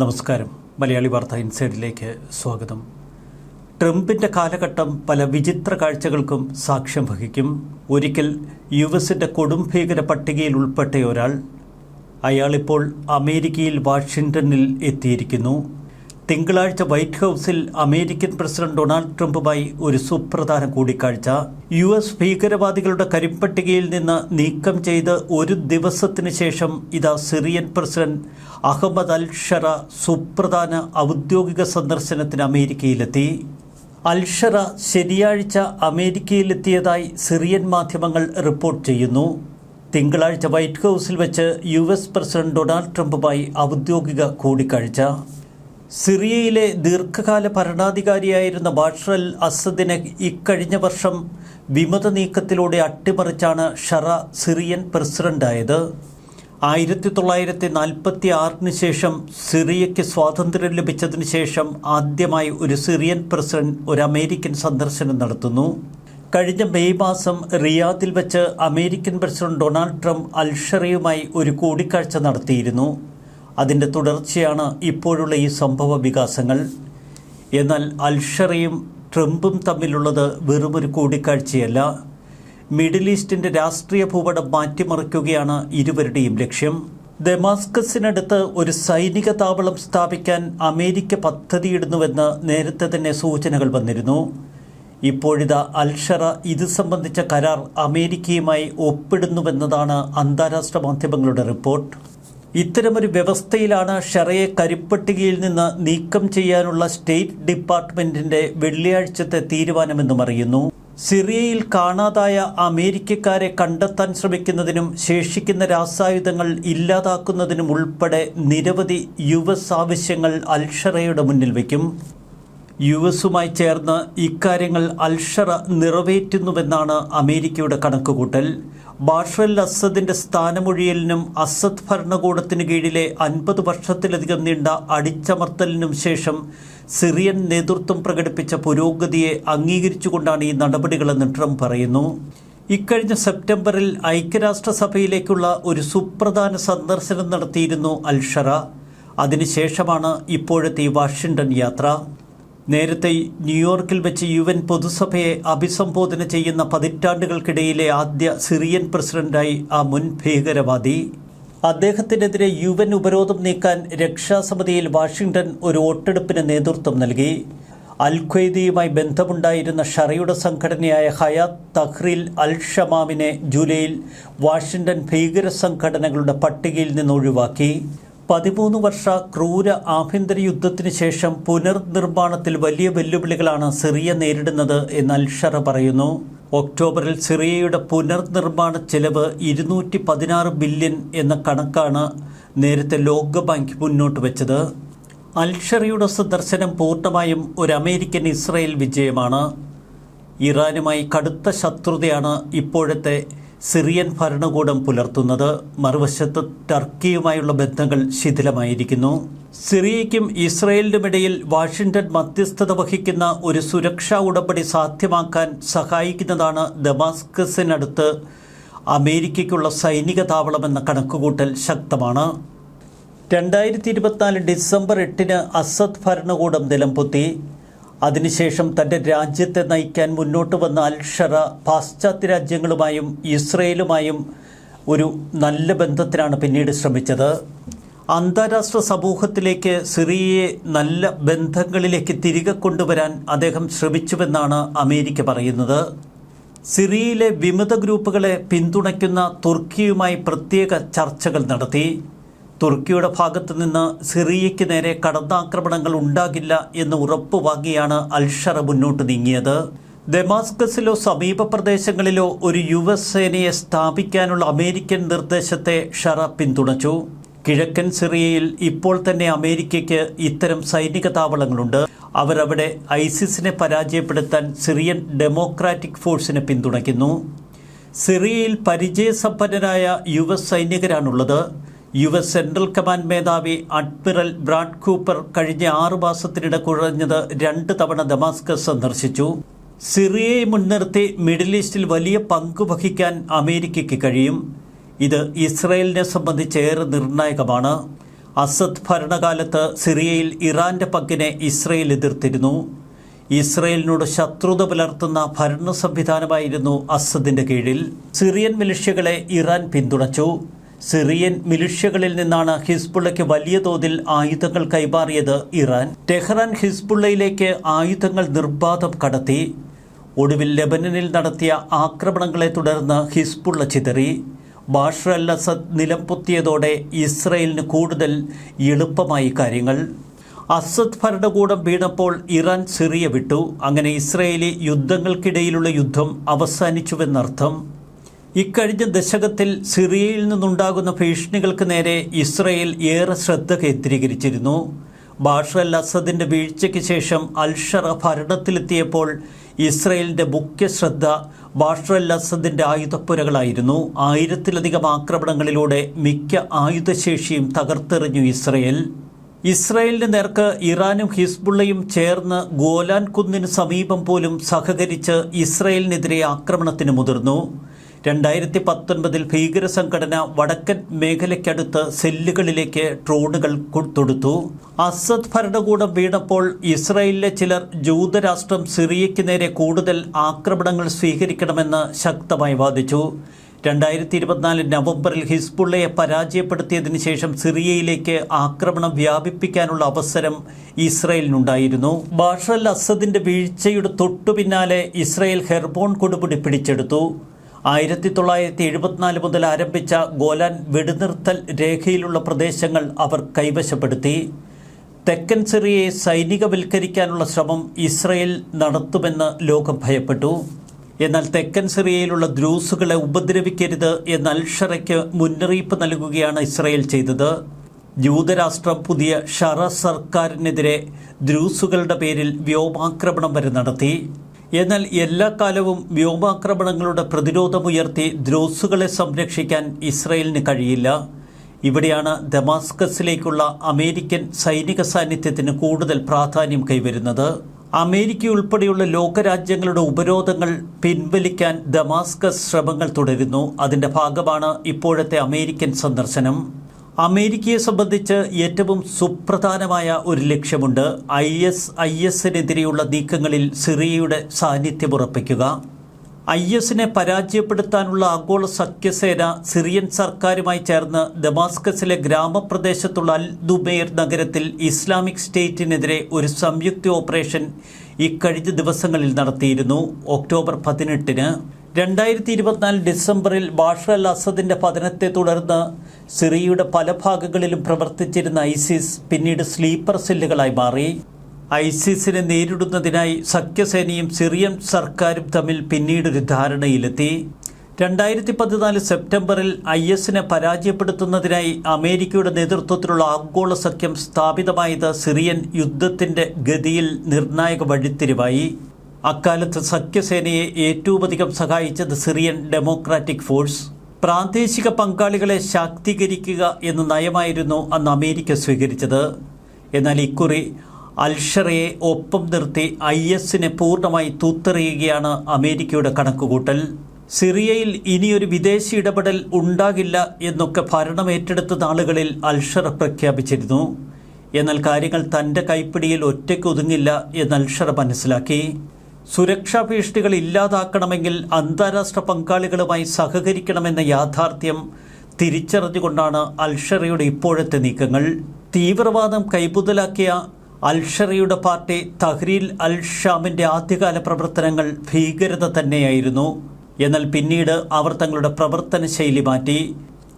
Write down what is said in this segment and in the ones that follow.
നമസ്കാരം. മലയാളി വാർത്ത ഇൻസൈഡിലേക്ക് സ്വാഗതം. ട്രംപിന്റെ കാലഘട്ടം പല വിചിത്ര കാഴ്ചകൾക്കും സാക്ഷ്യം വഹിക്കും. ഒരിക്കൽ യു എസിന്റെ കൊടും ഭീകര പട്ടികയിൽ ഉൾപ്പെട്ട ഒരാൾ അയാളിപ്പോൾ അമേരിക്കയിൽ വാഷിങ്ടണിൽ എത്തിയിരിക്കുന്നു. തിങ്കളാഴ്ച വൈറ്റ് ഹൗസിൽ അമേരിക്കൻ പ്രസിഡന്റ് ഡൊണാൾഡ് ട്രംപുമായി ഒരു സുപ്രധാന കൂടിക്കാഴ്ച. യു എസ് ഭീകരവാദികളുടെ കരിമ്പട്ടികയിൽ നിന്ന് നീക്കം ചെയ്ത് ഒരു ദിവസത്തിന് ശേഷം ഇതാ Syrian president Ahmed al Sharaa സുപ്രധാന ഔദ്യോഗിക സന്ദർശനത്തിന് അമേരിക്കയിലെത്തി. അൽഷറ ശനിയാഴ്ച അമേരിക്കയിലെത്തിയതായി സിറിയൻ മാധ്യമങ്ങൾ റിപ്പോർട്ട് ചെയ്യുന്നു. തിങ്കളാഴ്ച വൈറ്റ് ഹൗസിൽ വെച്ച് യു എസ് പ്രസിഡന്റ് ഡൊണാൾഡ് ട്രംപുമായി ഔദ്യോഗിക കൂടിക്കാഴ്ച. സിറിയയിലെ ദീർഘകാല ഭരണാധികാരിയായിരുന്ന ബാഷർ അൽ അസദിനെ ഇക്കഴിഞ്ഞ വർഷം വിമത നീക്കത്തിലൂടെ അട്ടിമറിച്ചാണ് ഷറ സിറിയൻ പ്രസിഡന്റായത്. ആയിരത്തി തൊള്ളായിരത്തി നാൽപ്പത്തി ആറിന് ശേഷം സിറിയയ്ക്ക് സ്വാതന്ത്ര്യം ലഭിച്ചതിന് ശേഷം ആദ്യമായി ഒരു സിറിയൻ പ്രസിഡന്റ് ഒരു അമേരിക്കൻ സന്ദർശനം നടത്തുന്നു. കഴിഞ്ഞ മെയ് മാസം റിയാദിൽ വെച്ച് അമേരിക്കൻ പ്രസിഡന്റ് ഡൊണാൾഡ് ട്രംപ് അൽഷറയുമായി ഒരു കൂടിക്കാഴ്ച നടത്തിയിരുന്നു. അതിന്റെ തുടർച്ചയാണ് ഇപ്പോഴുള്ള ഈ സംഭവ വികാസങ്ങൾ. എന്നാൽ അൽഷറയും ട്രംപും തമ്മിലുള്ളത് വെറുമൊരു കൂടിക്കാഴ്ചയല്ല. മിഡിൽ ഈസ്റ്റിന്റെ രാഷ്ട്രീയ ഭൂപടം മാറ്റിമറിക്കുകയാണ് ഇരുവരുടെയും ലക്ഷ്യം. ദമാസ്കസിനടുത്ത് ഒരു സൈനിക താവളം സ്ഥാപിക്കാൻ അമേരിക്ക പദ്ധതിയിടുന്നുവെന്ന് നേരത്തെ തന്നെ സൂചനകൾ വന്നിരുന്നു. ഇപ്പോഴിതാ അൽഷറ ഇത് സംബന്ധിച്ച കരാർ അമേരിക്കയുമായി ഒപ്പിടുന്നുവെന്നതാണ് അന്താരാഷ്ട്ര മാധ്യമങ്ങളുടെ റിപ്പോർട്ട്. ഇത്തരമൊരു വ്യവസ്ഥയിലാണ് ഷെറയെ കരിപ്പട്ടികയിൽ നിന്ന് നീക്കം ചെയ്യാനുള്ള സ്റ്റേറ്റ് ഡിപ്പാർട്ട്മെന്റിന്റെ വെള്ളിയാഴ്ചത്തെ തീരുമാനമെന്നും അറിയുന്നു. സിറിയയിൽ കാണാതായ അമേരിക്കക്കാരെ കണ്ടെത്താൻ ശ്രമിക്കുന്നതിനും ശേഷിക്കുന്ന രാസായുധങ്ങൾ ഇല്ലാതാക്കുന്നതിനും ഉൾപ്പെടെ നിരവധി യു എസ് ആവശ്യങ്ങൾ അൽഷറയുടെ മുന്നിൽ വയ്ക്കും. യു എസുമായി ചേർന്ന് ഇക്കാര്യങ്ങൾ അൽഷറ നിറവേറ്റുന്നുവെന്നാണ് അമേരിക്കയുടെ കണക്കുകൂട്ടൽ. ബാഷർ അൽ അസദിന്റെ സ്ഥാനമൊഴിയലിനും അസദ് ഭരണകൂടത്തിന് കീഴിലെ അൻപത് വർഷത്തിലധികം നീണ്ട അടിച്ചമർത്തലിനും ശേഷം സിറിയൻ നേതൃത്വം പ്രകടിപ്പിച്ച പുരോഗതിയെ അംഗീകരിച്ചുകൊണ്ടാണ് ഈ നടപടികളെന്ന് ട്രംപ് പറയുന്നു. ഇക്കഴിഞ്ഞ സെപ്റ്റംബറിൽ ഐക്യരാഷ്ട്രസഭയിലേക്കുള്ള ഒരു സുപ്രധാന സന്ദർശനം നടത്തിയിരുന്നു അൽഷറ. അതിനുശേഷമാണ് ഇപ്പോഴത്തെ വാഷിംഗ്ടൺ യാത്ര. നേരത്തെ ന്യൂയോർക്കിൽ വെച്ച് യു എൻ പൊതുസഭയെ അഭിസംബോധന ചെയ്യുന്ന പതിറ്റാണ്ടുകൾക്കിടയിലെ ആദ്യ സിറിയൻ പ്രസിഡന്റായി ആ മുൻ ഭീകരവാദി. അദ്ദേഹത്തിനെതിരെ യു എൻ ഉപരോധം നീക്കാൻ രക്ഷാസമിതിയിൽ വാഷിംഗ്ടൺ ഒരു വോട്ടെടുപ്പിന് നേതൃത്വം നൽകി. അൽ ഖ്വയ്ദയുമായി ബന്ധമുണ്ടായിരുന്ന ഷറയുടെ സംഘടനയായ ഹയാത്ത് തഹ്രീൽ അൽ ഷമാമിനെ ജൂലൈയിൽ വാഷിംഗ്ടൺ ഭീകര സംഘടനകളുടെ പട്ടികയിൽ നിന്ന് ഒഴിവാക്കി പതിമൂന്ന് വർഷ ക്രൂര ആഭ്യന്തര യുദ്ധത്തിന് ശേഷം പുനർനിർമ്മാണത്തിൽ വലിയ വെല്ലുവിളികളാണ് സിറിയ നേരിടുന്നത് എന്ന് അൽഷറ പറയുന്നു. ഒക്ടോബറിൽ സിറിയയുടെ പുനർനിർമ്മാണ ചെലവ് ഇരുന്നൂറ്റി പതിനാറ് ബില്യൺ എന്ന കണക്കാണ് നേരത്തെ ലോകബാങ്ക് മുന്നോട്ട് വെച്ചത്. അൽഷറയുടെ സന്ദർശനം പൂർണമായും ഒരു അമേരിക്കൻ ഇസ്രയേൽ വിജയമാണ്. ഇറാനുമായി കടുത്ത ശത്രുതയാണ് ഇപ്പോഴത്തെ സിറിയൻ ഭരണകൂടം പുലർത്തുന്നത് മറുവശത്ത് ടർക്കിയുമായുള്ള ബന്ധങ്ങൾ ശിഥിലമായിരിക്കുന്നു. സിറിയയ്ക്കും ഇസ്രയേലിനുമിടയിൽ വാഷിംഗ്ടൺ മധ്യസ്ഥത വഹിക്കുന്ന ഒരു സുരക്ഷാ ഉടമ്പടി സാധ്യമാക്കാൻ സഹായിക്കുന്നതാണ് ദമാസ്കസിനടുത്ത് അമേരിക്കയ്ക്കുള്ള സൈനിക താവളമെന്ന കണക്കുകൂട്ടൽ ശക്തമാണ്. രണ്ടായിരത്തി ഇരുപത്തിനാല് ഡിസംബർ എട്ടിന് അസദ് ഭരണകൂടം നിലംപൊത്തി. അതിനുശേഷം തന്റെ രാജ്യത്തെ നയിക്കാൻ മുന്നോട്ട് വന്ന അൽഷറ പാശ്ചാത്യ രാജ്യങ്ങളുമായും ഇസ്രയേലുമായും ഒരു നല്ല ബന്ധത്തിനാണ് പിന്നീട് ശ്രമിച്ചത്. അന്താരാഷ്ട്ര സമൂഹത്തിലേക്ക് സിറിയയെ നല്ല ബന്ധങ്ങളിലേക്ക് തിരികെ കൊണ്ടുവരാൻ അദ്ദേഹം ശ്രമിച്ചുവെന്നാണ് അമേരിക്ക പറയുന്നത്. സിറിയയിലെ വിമത ഗ്രൂപ്പുകളെ പിന്തുണയ്ക്കുന്ന തുർക്കിയുമായി പ്രത്യേക ചർച്ചകൾ നടത്തി. തുർക്കിയുടെ ഭാഗത്തു നിന്ന് സിറിയയ്ക്ക് നേരെ കടന്നാക്രമണങ്ങൾ ഉണ്ടാകില്ല എന്ന് ഉറപ്പ് വാങ്ങിയാണ് അൽഷറ മുന്നോട്ട് നീങ്ങിയത്. ദമാസ്കസിലോ സമീപ പ്രദേശങ്ങളിലോ ഒരു യു എസ് സേനയെ സ്ഥാപിക്കാനുള്ള അമേരിക്കൻ നിർദ്ദേശത്തെ ഷറ പിന്തുണച്ചു. കിഴക്കൻ സിറിയയിൽ ഇപ്പോൾ തന്നെ അമേരിക്കയ്ക്ക് ഇത്തരം സൈനിക താവളങ്ങളുണ്ട്. അവരവിടെ ഐസിസിനെ പരാജയപ്പെടുത്താൻ സിറിയൻ ഡെമോക്രാറ്റിക് ഫോഴ്സിനെ പിന്തുണയ്ക്കുന്നു. സിറിയയിൽ പരിചയസമ്പന്നരായ യു എസ് സൈനികരാണുള്ളത്. യു എസ് സെൻട്രൽ കമാൻഡ് മേധാവി അഡ്മിറൽ ബ്രാഡ് കൂപ്പർ കഴിഞ്ഞ ആറു മാസത്തിനിടെ കുറഞ്ഞത് രണ്ട് തവണ ദമാസ്കസ് സന്ദർശിച്ചു. സിറിയയെ മുൻനിർത്തി മിഡിൽ ഈസ്റ്റിൽ വലിയ പങ്ക് വഹിക്കാൻ അമേരിക്കയ്ക്ക് കഴിയും. ഇത് ഇസ്രയേലിനെ സംബന്ധിച്ച് ഏറെ നിർണായകമാണ്. അസദ് ഭരണകാലത്ത് സിറിയയിൽ ഇറാന്റെ പങ്കിനെ ഇസ്രയേൽ എതിർത്തിരുന്നു. ഇസ്രയേലിനോട് ശത്രുത പുലർത്തുന്ന ഭരണ സംവിധാനമായിരുന്നു അസദിന്റെ കീഴിൽ. സിറിയൻ മിലിഷ്യകളെ ഇറാൻ പിന്തുണച്ചു. സിറിയൻ മിലിഷ്യകളിൽ നിന്നാണ് ഹിസ്ബുള്ളയ്ക്ക് വലിയ തോതിൽ ആയുധങ്ങൾ കൈമാറിയത് ഇറാൻ. ടെഹ്റാൻ ഹിസ്ബുള്ളയിലേക്ക് ആയുധങ്ങൾ നിർബാധം കടത്തി. ഒടുവിൽ ലെബനനിൽ നടത്തിയ ആക്രമണങ്ങളെ തുടർന്ന് ഹിസ്ബുള്ള ചിതറി. ബാഷർ അൽ അസദ് നിലംപൊത്തിയതോടെ ഇസ്രയേലിന് കൂടുതൽ എളുപ്പമായി കാര്യങ്ങൾ. അസദ് ഭരണകൂടം വീണപ്പോൾ ഇറാൻ സിറിയ വിട്ടു. അങ്ങനെ ഇസ്രയേലി യുദ്ധങ്ങൾക്കിടയിലുള്ള യുദ്ധം അവസാനിച്ചുവെന്നർത്ഥം. ഇക്കഴിഞ്ഞ ദശകത്തിൽ സിറിയയിൽ നിന്നുണ്ടാകുന്ന ഭീഷണികൾക്ക് നേരെ ഇസ്രയേൽ ഏറെ ശ്രദ്ധ കേന്ദ്രീകരിച്ചിരുന്നു. ബാഷർ അൽ അസദിന്റെ വീഴ്ചയ്ക്ക് ശേഷം അൽഷറ ഭരണത്തിലെത്തിയപ്പോൾ ഇസ്രയേലിന്റെ മുഖ്യ ശ്രദ്ധ ബാഷർ അൽ അസദിന്റെ ആയുധപ്പുരകളായിരുന്നു. ആയിരത്തിലധികം ആക്രമണങ്ങളിലൂടെ മിക്ക ആയുധശേഷിയും തകർത്തെറിഞ്ഞു ഇസ്രയേൽ. ഇസ്രയേലിന് നേർക്ക് ഇറാനും ഹിസ്ബുള്ളയും ചേർന്ന് ഗോലാൻ കുന്നിന് സമീപം പോലും സഹകരിച്ച് ഇസ്രയേലിനെതിരെ ആക്രമണത്തിന് മുതിർന്നു. രണ്ടായിരത്തി പത്തൊൻപതിൽ ഭീകര സംഘടന വടക്കൻ മേഖലയ്ക്കടുത്ത് സെല്ലുകളിലേക്ക് ഡ്രോണുകൾ തൊടുത്തു. അസദ് ഭരണകൂടം വീണപ്പോൾ ഇസ്രായേലിലെ ചിലർ ജൂതരാഷ്ട്രം സിറിയയ്ക്ക് നേരെ കൂടുതൽ ആക്രമണങ്ങൾ സ്വീകരിക്കണമെന്ന് ശക്തമായി വാദിച്ചു. രണ്ടായിരത്തി ഇരുപത്തിനാല് നവംബറിൽ ഹിസ്ബുള്ളയെ പരാജയപ്പെടുത്തിയതിനു ശേഷം സിറിയയിലേക്ക് ആക്രമണം വ്യാപിപ്പിക്കാനുള്ള അവസരം ഇസ്രയേലിനുണ്ടായിരുന്നു. ബാഷർ അസദിന്റെ വീഴ്ചയുടെ തൊട്ടു പിന്നാലെ ഇസ്രയേൽ ഹെർബോൺ കൊടുപിടി പിടിച്ചെടുത്തു. ആയിരത്തി തൊള്ളായിരത്തി എഴുപത്തിനാല് മുതൽ ആരംഭിച്ച ഗോലാൻ വെടിനിർത്തൽ രേഖയിലുള്ള പ്രദേശങ്ങൾ അവർ കൈവശപ്പെടുത്തി. തെക്കൻ സിറിയയെ സൈനികവൽക്കരിക്കാനുള്ള ശ്രമം ഇസ്രയേൽ നടത്തുമെന്ന് ലോകം ഭയപ്പെട്ടു. എന്നാൽ തെക്കൻ സിറിയയിലുള്ള ദ്രൂസുകളെ ഉപദ്രവിക്കരുത് എന്ന അൽഷറയ്ക്ക് മുന്നറിയിപ്പ് നൽകുകയാണ് ഇസ്രയേൽ ചെയ്തത്. ജൂതരാഷ്ട്രം പുതിയ ഷറ സർക്കാരിനെതിരെ ദ്രൂസുകളുടെ പേരിൽ വ്യോമാക്രമണം വരെ നടത്തി. എന്നാൽ എല്ലാ കാലവും വ്യോമാക്രമണങ്ങളുടെ പ്രതിരോധമുയർത്തി ദ്രോസുകളെ സംരക്ഷിക്കാൻ ഇസ്രയേലിന് കഴിയില്ല. ഇവിടെയാണ് ദമാസ്കസിലേക്കുള്ള അമേരിക്കൻ സൈനിക സാന്നിധ്യത്തിന് കൂടുതൽ പ്രാധാന്യം കൈവരുന്നത്. അമേരിക്ക ഉൾപ്പെടെയുള്ള ലോകരാജ്യങ്ങളുടെ ഉപരോധങ്ങൾ പിൻവലിക്കാൻ ദമാസ്കസ് ശ്രമങ്ങൾ തുടരുന്നു. അതിന്റെ ഭാഗമാണ് ഇപ്പോഴത്തെ അമേരിക്കൻ സന്ദർശനം. അമേരിക്കയെ സംബന്ധിച്ച് ഏറ്റവും സുപ്രധാനമായ ഒരു ലക്ഷ്യമുണ്ട് ഐ എസ് ഐ എസിനെതിരെയുള്ള നീക്കങ്ങളിൽ സിറിയയുടെ സാന്നിധ്യം ഉറപ്പിക്കുക. ഐ എസിനെ പരാജയപ്പെടുത്താനുള്ള ആഗോള സഖ്യസേന സിറിയൻ സർക്കാരുമായി ചേർന്ന് ദമാസ്കസിലെ ഗ്രാമപ്രദേശത്തുള്ള അൽ ദുബൈർ നഗരത്തിൽ ഇസ്ലാമിക് സ്റ്റേറ്റിനെതിരെ ഒരു സംയുക്ത ഓപ്പറേഷൻ ഇക്കഴിഞ്ഞ ദിവസങ്ങളിൽ നടത്തിയിരുന്നു. ഒക്ടോബർ പതിനെട്ടിന് രണ്ടായിരത്തി ഇരുപത്തിനാല് ഡിസംബറിൽ ബാഷർ അൽ അസദിന്റെ പതനത്തെ തുടർന്ന് സിറിയയുടെ പല ഭാഗങ്ങളിലും പ്രവർത്തിച്ചിരുന്ന ഐസിസ് പിന്നീട് സ്ലീപ്പർ സെല്ലുകളായി മാറി. ഐസിസിനെ നേരിടുന്നതിനായി സഖ്യസേനയും സിറിയൻ സർക്കാരും തമ്മിൽ പിന്നീടൊരു ധാരണയിലെത്തി. രണ്ടായിരത്തി പതിനാല് സെപ്റ്റംബറിൽ ഐ എസിനെ പരാജയപ്പെടുത്തുന്നതിനായി അമേരിക്കയുടെ നേതൃത്വത്തിലുള്ള ആഗോള സഖ്യം സ്ഥാപിതമായത് സിറിയൻ യുദ്ധത്തിന്റെ ഗതിയിൽ നിർണായക വഴിത്തിരിവായി. അക്കാലത്ത് സഖ്യസേനയെ ഏറ്റവുമധികം സഹായിച്ചത് സിറിയൻ ഡെമോക്രാറ്റിക് ഫോഴ്സ്. പ്രാദേശിക പങ്കാളികളെ ശാക്തീകരിക്കുക എന്ന നയമായിരുന്നു അന്ന് അമേരിക്ക സ്വീകരിച്ചത്. എന്നാൽ ഇക്കുറി അൽഷറയെ ഒപ്പം നിർത്തി ഐ എസിനെ പൂർണമായി തൂത്തെറിയുകയാണ് അമേരിക്കയുടെ കണക്കുകൂട്ടൽ. സിറിയയിൽ ഇനിയൊരു വിദേശ ഇടപെടൽ ഉണ്ടാകില്ല എന്നൊക്കെ ഭരണം ഏറ്റെടുത്ത നാളുകളിൽ അൽഷർ പ്രഖ്യാപിച്ചിരുന്നു. എന്നാൽ കാര്യങ്ങൾ തന്റെ കൈപ്പിടിയിൽ ഒറ്റയ്ക്ക് ഒതുങ്ങില്ല എന്ന് അൽഷർ മനസ്സിലാക്കി. സുരക്ഷാ ഭീഷണികൾ ഇല്ലാതാക്കണമെങ്കിൽ അന്താരാഷ്ട്ര പങ്കാളികളുമായി സഹകരിക്കണമെന്ന യാഥാർത്ഥ്യം തിരിച്ചറിഞ്ഞുകൊണ്ടാണ് അൽഷറയുടെ ഇപ്പോഴത്തെ നീക്കങ്ങൾ. തീവ്രവാദം കൈമുതലാക്കിയ അൽഷറയുടെ പാർട്ടി തഹ്രീൽ അൽ ഷാമിന്റെ ആദ്യകാല പ്രവർത്തനങ്ങൾ ഭീകരത തന്നെയായിരുന്നു. എന്നാൽ പിന്നീട് അവർ തങ്ങളുടെ പ്രവർത്തന ശൈലി മാറ്റി.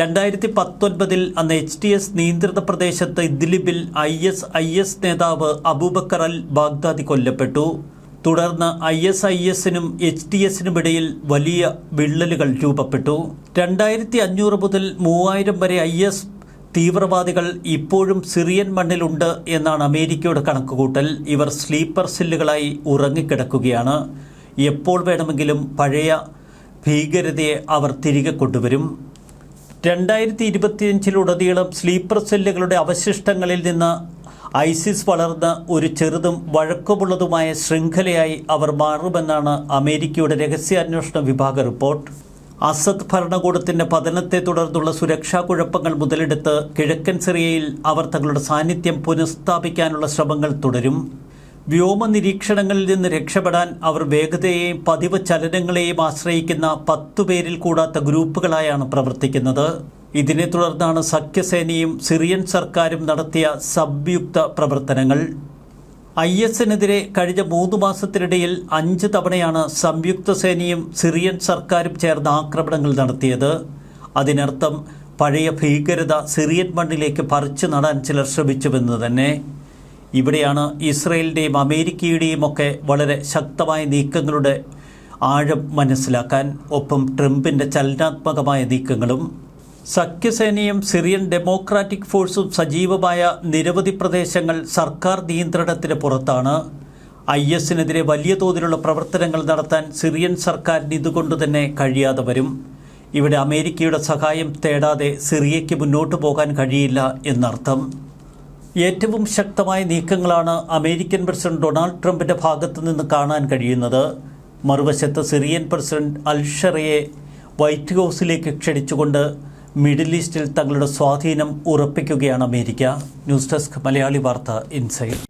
രണ്ടായിരത്തി പത്തൊൻപതിൽ അന്ന് എച്ച് ടി എസ് നിയന്ത്രിത പ്രദേശത്ത് ഇദ്ലിബിൽ ഐ എസ് ഐ എസ് നേതാവ് അബൂബക്കർ അൽ ബാഗ്ദാദി കൊല്ലപ്പെട്ടു. തുടർന്ന് ഐ എസ് ഐ എസിനും എച്ച് ടി എസിനും ഇടയിൽ വലിയ വിള്ളലുകൾ രൂപപ്പെട്ടു. രണ്ടായിരത്തി അഞ്ഞൂറ് മുതൽ മൂവായിരം വരെ ഐ എസ് തീവ്രവാദികൾ ഇപ്പോഴും സിറിയൻ മണ്ണിലുണ്ട് എന്നാണ് അമേരിക്കയുടെ കണക്കുകൂട്ടൽ. ഇവർ സ്ലീപ്പർ സെല്ലുകളായി ഉറങ്ങിക്കിടക്കുകയാണ്. എപ്പോൾ വേണമെങ്കിലും പഴയ ഭീകരതയെ അവർ തിരികെ കൊണ്ടുവരും. രണ്ടായിരത്തി ഇരുപത്തിയഞ്ചിലുടനീളം സ്ലീപ്പർ സെല്ലുകളുടെ അവശിഷ്ടങ്ങളിൽ നിന്ന് ഐസിസ് വളർന്ന ഒരു ചെറുതും വഴക്കമുള്ളതുമായ ശൃംഖലയായി അവർ മാറുമെന്നാണ് അമേരിക്കയുടെ രഹസ്യാന്വേഷണ വിഭാഗ റിപ്പോർട്ട്. അസദ് ഭരണകൂടത്തിന്റെ പതനത്തെ തുടർന്നുള്ള സുരക്ഷാ കുഴപ്പങ്ങൾ മുതലെടുത്ത് കിഴക്കൻ സിറിയയിൽ അവർ തങ്ങളുടെ സാന്നിധ്യം പുനഃസ്ഥാപിക്കാനുള്ള ശ്രമങ്ങൾ തുടരും. വ്യോമ നിരീക്ഷണങ്ങളിൽ നിന്ന് രക്ഷപ്പെടാൻ അവർ വേഗതയെയും പതിവ് ചലനങ്ങളെയും ആശ്രയിക്കുന്ന പത്തു പേരിൽ കൂടാത്ത ഗ്രൂപ്പുകളായാണ് പ്രവർത്തിക്കുന്നത്. ഇതിനെ തുടർന്നാണ് സഖ്യസേനയും സിറിയൻ സർക്കാരും നടത്തിയ സംയുക്ത പ്രവർത്തനങ്ങൾ. ഐ എസിനെതിരെ കഴിഞ്ഞ മൂന്ന് മാസത്തിനിടയിൽ അഞ്ച് തവണയാണ് സംയുക്ത സേനയും സിറിയൻ സർക്കാരും ചേർന്ന ആക്രമണങ്ങൾ നടത്തിയത്. അതിനർത്ഥം പഴയ ഭീകരത സിറിയൻ മണ്ണിലേക്ക് പറിച്ചു നടാൻ ചിലർ ശ്രമിച്ചുവെന്ന് തന്നെ. ഇവിടെയാണ് ഇസ്രയേലിന്റെയും അമേരിക്കയുടെയും ഒക്കെ വളരെ ശക്തമായ നീക്കങ്ങളുടെ ആഴം മനസ്സിലാക്കാൻ ഒപ്പം ട്രംപിന്റെ ചലനാത്മകമായ നീക്കങ്ങളും സഖ്യസേനയും സിറിയൻ ഡെമോക്രാറ്റിക് ഫോഴ്സും സജീവമായ നിരവധി പ്രദേശങ്ങൾ സർക്കാർ നിയന്ത്രണത്തിന് പുറത്താണ്. ഐ എസിനെതിരെ വലിയ തോതിലുള്ള പ്രവർത്തനങ്ങൾ നടത്താൻ സിറിയൻ സർക്കാരിന് ഇതുകൊണ്ട് തന്നെ കഴിയാതെ വരും. ഇവിടെ അമേരിക്കയുടെ സഹായം തേടാതെ സിറിയയ്ക്ക് മുന്നോട്ട് പോകാൻ കഴിയില്ല എന്നർത്ഥം. ഏറ്റവും ശക്തമായ നീക്കങ്ങളാണ് അമേരിക്കൻ പ്രസിഡന്റ് ഡൊണാൾഡ് ട്രംപിന്റെ ഭാഗത്തു നിന്ന് കാണാൻ കഴിയുന്നത്. മറുവശത്ത് സിറിയൻ പ്രസിഡന്റ് അൽഷറയെ വൈറ്റ് ഹൗസിലേക്ക് ക്ഷണിച്ചുകൊണ്ട് മിഡിൽ ഈസ്റ്റിൽ തങ്ങളുടെ സ്വാധീനം ഉറപ്പിക്കുകയാണ് അമേരിക്ക. ന്യൂസ് ഡെസ്ക് മലയാളി വാർത്ത ഇൻസൈഡ്